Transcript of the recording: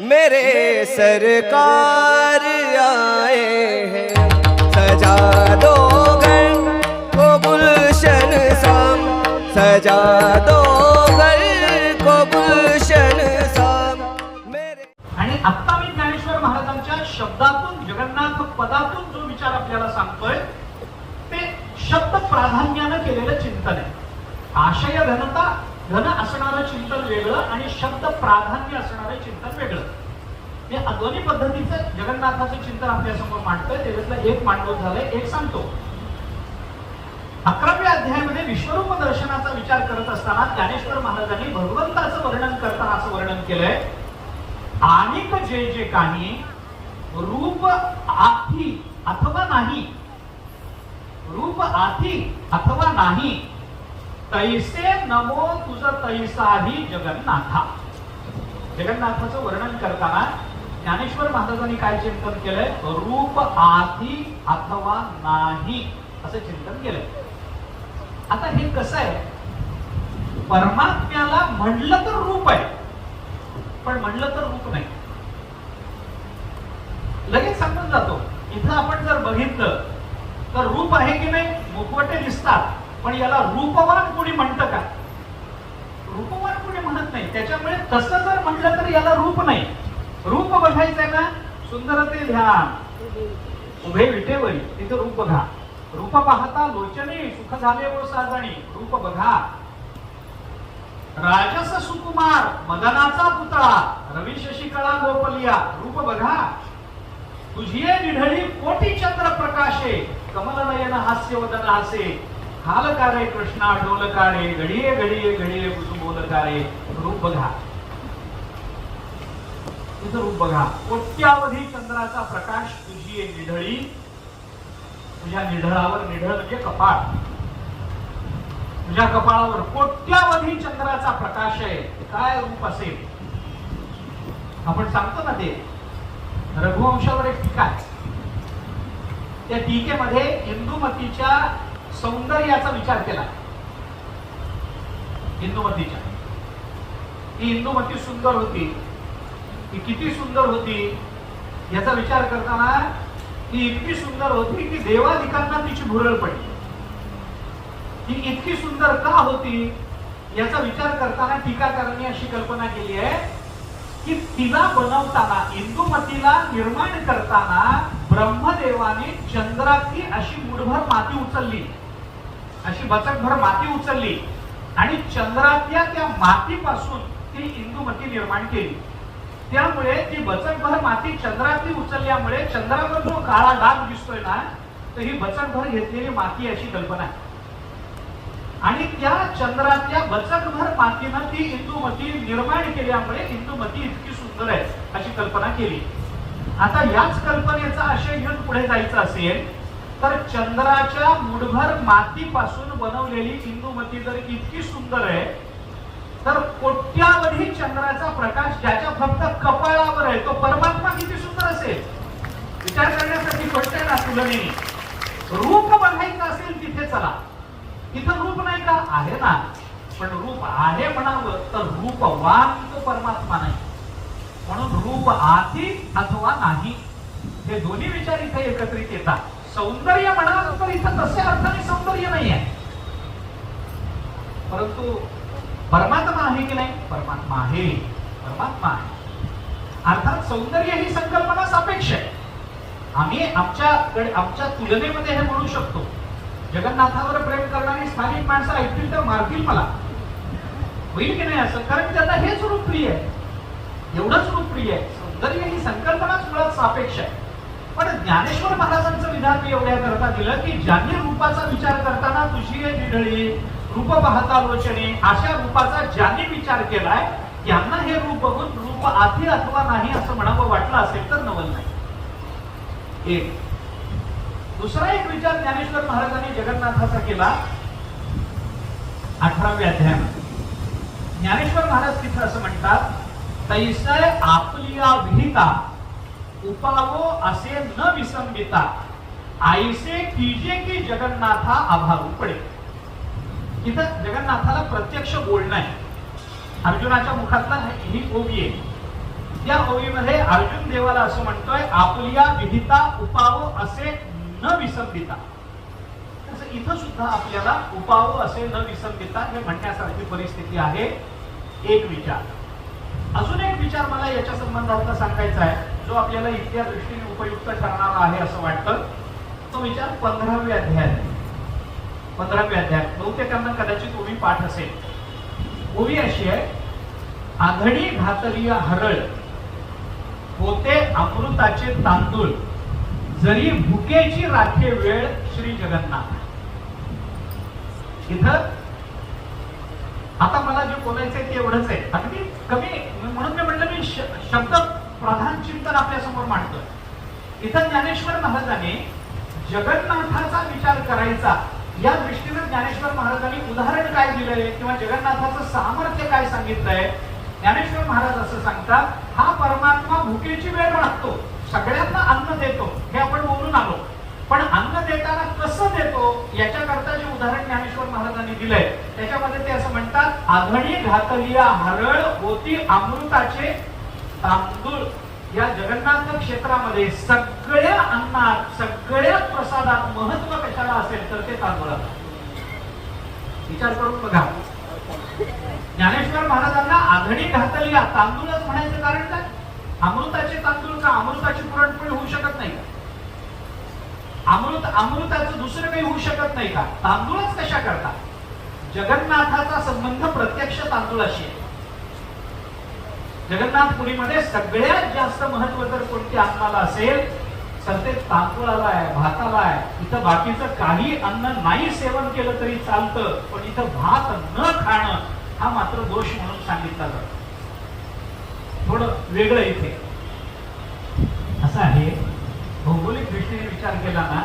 मेरे सरकार आए हैं। सजा दो घर को गुलशन शाम सजा दो घर को गुलशन शाम मेरे आणि आत्ता मी ज्ञानेश्वर महाराजांच्या शब्दातून जगन्नाथ पदातून जो विचार आपल्याला सांगतोय ते शब्द प्राधान्यानं केलेलं चिंतन आहे. आशय घनता धन असणारं चिंतन वेगळं आणि शब्द प्राधान्य असणारं चिंतन वेगळं. हे दोन्ही पद्धतीचं जगन्नाथाचं चिंतन आपल्यासमोर मांडतोय. त्याच्यातलं एक मांडव झालंय एक सांगतो. अकराव्या अध्यायामध्ये विश्वरूप दर्शनाचा विचार करत असताना ज्ञानेश्वर महाराजांनी भगवंताचं वर्णन करताना असं वर्णन केलंय. अनेक जे जे काही रूप आधी अथवा नाही. रूप आधी अथवा नाही. तैसे नमो तुझ तैसाही जगन्नाथा. जगन्नाथाचं वर्णन करताना ज्ञानेश्वर महाराजांनी काय चिंतन केलंय? रूप आधी अथवा नाही असं चिंतन केलंय. आता हे कसं आहे? परमात्म्याला म्हणलं तर रूप आहे पण म्हणलं तर रूप नाही. लगेच सांगून जातो. इथं आपण जर बघितलं तर रूप आहे की नाही? मुखवटे दिसतात. पण याला रूपवान कोणी म्हणतं का? रूपवान कोणी म्हणत नाही. त्याच्यामुळे तसं जर म्हटलं तर याला रूप नाही. रूप बघायचंय ना सुंदरते ध्यान. उभे विटेवरी. तिथं रूप बघा. रूप पाहता लोचने सुख झाले व साजणी. रूप बघा. राजस सुकुमार मदनाचा पुतळा. रवी शशिकळा गोपलिया. रूप बघा. तुझी निढळी कोटी चंद्र प्रकाशे. कमल नयन हास्य वदन हासे. हालकारे कृष्णा डोलकारे घडिये घडिये घडिये कुसुमोलकारे रूप बघा. तुझं रूप बघा. कोट्यावधी चंद्राचा प्रकाश तुझी निढळी तुझ्या निढळावर निढळ म्हणजे कपाळ. तुझ्या कपाळावर कोट्यावधी चंद्राचा प्रकाश आहे. काय रूप असेल? आपण सांगतो ना ते. रघुवंशावर एक टीका आहे. त्या टीकेमध्ये इंदुमतीच्या सौंदर्याचा विचार केला. इंदुमतीच्या ती इंदुमती सुंदर होती. ती किती सुंदर होती? याचा विचार करताना ती इतकी सुंदर होती की देवाधिकांना तिची भुरळ पडली. ती इतकी सुंदर का होती? याचा विचार करताना टीकाकारांनी अशी कल्पना केली आहे की तिला बनवताना इंदुमतीला निर्माण करताना ब्रह्मदेवाने चंद्रातली अशी मुठभर माती उचलली. अशी बचकभर माती उचलली. आणि चंद्रातल्या त्या मातीपासून ती इंदुमती निर्माण केली. त्यामुळे ती बचकभर माती चंद्रातली उचलल्यामुळे चंद्रावर जो काळा डाग दिसतोय ना तर ही बचकभर घेतलेली माती अशी कल्पना आहे. आणि त्या चंद्रातल्या बचकभर मातीनं ती इंदुमती निर्माण केल्यामुळे इंदुमती इतकी सुंदर आहे अशी कल्पना केली. आता याच कल्पनेचा आशय घेऊन पुढे जायचं असेल तर चंद्राच्या मुठभर मातीपासून बनवलेली इंदुमती जर इतकी सुंदर आहे तर कोट्यावधी चंद्राचा प्रकाश ज्याच्या फक्त कपाळावर आहे तो परमात्मा किती सुंदर असेल? विचार करण्यासाठी गोष्ट आहे ना तुलनेने रूप बघायचं असेल तिथे चला. इथं रूप नाही का? आहे ना. पण रूप आहे म्हणावं तर रूपवान तो परमात्मा नाही. म्हणून रूप आधी अथवा नाही. हे दोन्ही विचार इथे एकत्रित येतात. सौंदर्य म्हणाल तर इथं तसे अर्थाने सौंदर्य नाही आहे परंतु परमात्मा आहे की नाही? परमात्मा आहे. परमात्मा आहे. अर्थात सौंदर्य ही संकल्पना सापेक्ष आहे. आम्ही आमच्याकडे आमच्या तुलनेमध्ये हे म्हणू शकतो. जगन्नाथावर प्रेम करणारी स्थानिक माणसं ऐकतील तर मारतील मला. होईल की नाही असं? कारण त्यांना हेच रूप प्रिय आहे. एवढंच रूप प्रिय आहे. सौंदर्य ही संकल्पनाच मुळात सापेक्ष आहे. पण ज्ञानेश्वर महाराजांचं विधान मी एवढ्या करता दिलं की ज्यांनी रूपाचा विचार करताना तुझी निढळी रूप पाहता लोचने अशा रूपाचा ज्यांनी विचार केलाय त्यांना हे रूप बघून रूप आधी अथवा नाही असं म्हणावं वाटलं असेल तर नवल नाही. एक. दुसरा एक विचार ज्ञानेश्वर महाराजांनी जगन्नाथाचा केला. अठराव्या अध्याय ज्ञानेश्वर महाराज तिथं असं म्हणतात तैसय आपली विहिता उपावो असे न विसंबिता. आईसे कीजे की जगन्नाथा आभारू पडे. इथं जगन्नाथाला प्रत्यक्ष बोलणं आहे. अर्जुनाच्या मुखातला ही ओवी आहे. या ओवीमध्ये अर्जुन देवाला असं म्हणतोय आपल्या विहिता उपाव असे न विसंबिता. तसं इथं सुद्धा आपल्याला उपाव असे न विसंबिता हे म्हणण्यासारखी परिस्थिती आहे. एक विचार. अजून एक विचार मला याच्या संबंधातला सांगायचा आहे. जो आपल्याला इतक्या दृष्टीने उपयुक्त ठरणारा आहे असं वाटतं तो विचार पंधराव्या अध्याय. पंधराव्या अध्याय. बहुतेकांना कदाचित ओवी पाठ असेल. ओवी अशी आहे आघडी घातलीय हरळ होते अमृताचे तांदूळ जरी भुकेची राखे वेळ श्री जगन्नाथ. इथं आता मला जे बोलायचंय ते एवढंच आहे. अगदी कमी म्हणून मी म्हटलं मी श- शब्द प्रधान चिंतन आपल्यासमोर मांडतोय. इथं ज्ञानेश्वर महाराजांनी जगन्नाथाचा विचार करायचा. या दृष्टीने ज्ञानेश्वर महाराजांनी उदाहरण काय दिलंय किंवा जगन्नाथाचं सामर्थ्य काय सांगितलंय? ज्ञानेश्वर महाराज असं सांगतात हा परमात्मा भुकेची वेळ राखतो. सगळ्यांना अन्न देतो. हे आपण बोलून आलो. पण अन्न देताना कसं देतो? याच्याकरता जे उदाहरण ज्ञानेश्वर महाराजांनी दिलंय त्याच्यामध्ये ते असं म्हणतात आघणी घातलिया हरळ होती अमृताचे तांदूळ या जगन्नाथ क्षेत्रामध्ये सगळ्या अन्नात सगळ्या प्रसादात महत्त्व कशाला असेल तर ते तांदूळ विचार करून बघा. ज्ञानेश्वर महाराजांना आघणी घातलेल्या तांदूळच म्हणायचं कारण काय? अमृताचे तांदूळ का अमृताची पुरणपोळी होऊ शकत नाही? का अमृत अमृताचं दुसरं काही होऊ शकत नाही का? तांदूळच कशा करता जगन्नाथाचा संबंध प्रत्यक्ष तांदूळाशी आहे. जगन्नाथपुरीमध्ये सगळ्यात जास्त महत्त्व जर कोणती अन्नाला असेल तर ते तांदूळाला आहे भाताला आहे. इथं बाकीचं काही अन्न नाही सेवन केलं तरी चालतं पण इथं भात न खाणं हा मात्र दोष म्हणून सांगितला जातो. थोडं वेगळं इथे. असं आहे भौगोलिक दृष्टीने विचार केला ना